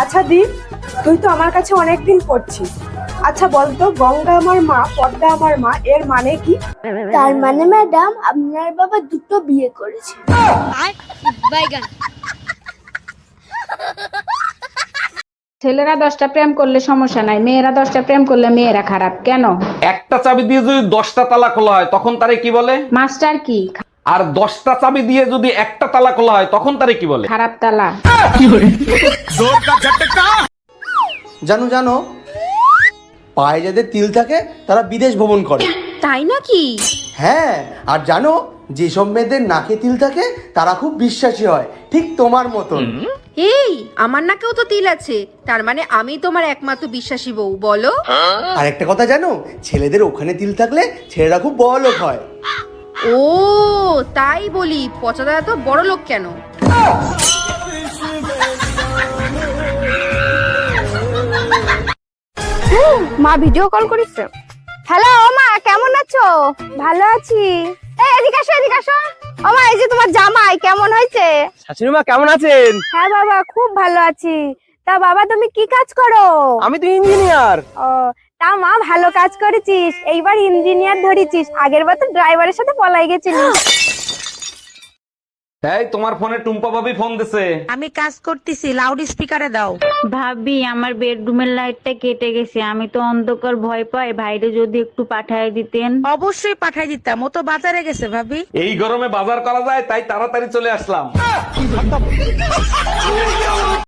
আচ্ছা দীপ তুই তো আমার কাছে অনেকদিন পড়ছিস আচ্ছা বলতো গঙ্গা আমার মা পদ্মা আমার মা এর মানে কি? তার মানে ম্যাডাম আপনার বাবা দুটো বিয়ে করেছে। ছেলেরা দশটা প্রেম করলে সমস্যা নাই মেয়েরা দশটা প্রেম করলে মেয়েরা খারাপ। কেন? একটা চাবি দিয়ে যদি দশটা তালা খোলা হয় তখন তারে কি বলে? মাস্টার কি? আর দশটা চাবি দিয়ে যদি একটা তালা খোলা হয় তখন তারে কি বলে? খারাপ তালা। জানো জানো পায়ে যাদের তিল থাকে তারা বিদেশ ভ্রমণ করে। তাই নাকি? হ্যাঁ আর জানো যেসব মেয়েদের নাকে তিল থাকে তারা খুব বিশ্বাসী হয়। ঠিক তোমার মতন। এই আমার নাকেও তো তিল আছে। তার মানে আমি তোমার একমাত্র বিশ্বাসী বউ বলো? আর একটা কথা জানো ছেলেদের ওখানে তিল থাকলে ছেলেরা খুব বড় লোক হয়। ও তাই বলি পচা দাদা তো বড় লোক কেন? মা ভিডিও কল করিস হ্যালো ও মা কেমন আছো? ভালো আছি। এই এদিকে আসো এদিকে আসো। ও মা এই যে তোমার জামাই কেমন হয়েছে? শাশুড়ি মা কেমন আছেন? হ্যাঁ বাবা খুব ভালো আছি। তা বাবা তুমি কি কাজ করো? আমি তো ইঞ্জিনিয়ার ও তা মা ভালো কাজ করেছিস। এইবার ইঞ্জিনিয়ার ধরেছিস। আগের বার তো ড্রাইভারের সাথে পলাই গেছিলিস এই তোমার ফোনে টুম্পা ভাবি ফোন দিছে। আমি কাজ করতেছি লাউড স্পিকারে দাও। ভাবি আমার বেডরুমের লাইটটা কেটে গেছে। আমি তো অন্ধকার ভয় পাই। ভাইরে যদি একটু পাঠায় দিতেন। অবশ্যই পাঠাই দিতাম। ও তো বাজারে গেছে ভাবি। এই গরমে বাজার করা যায় তাই তাড়াতাড়ি চলে আসলাম।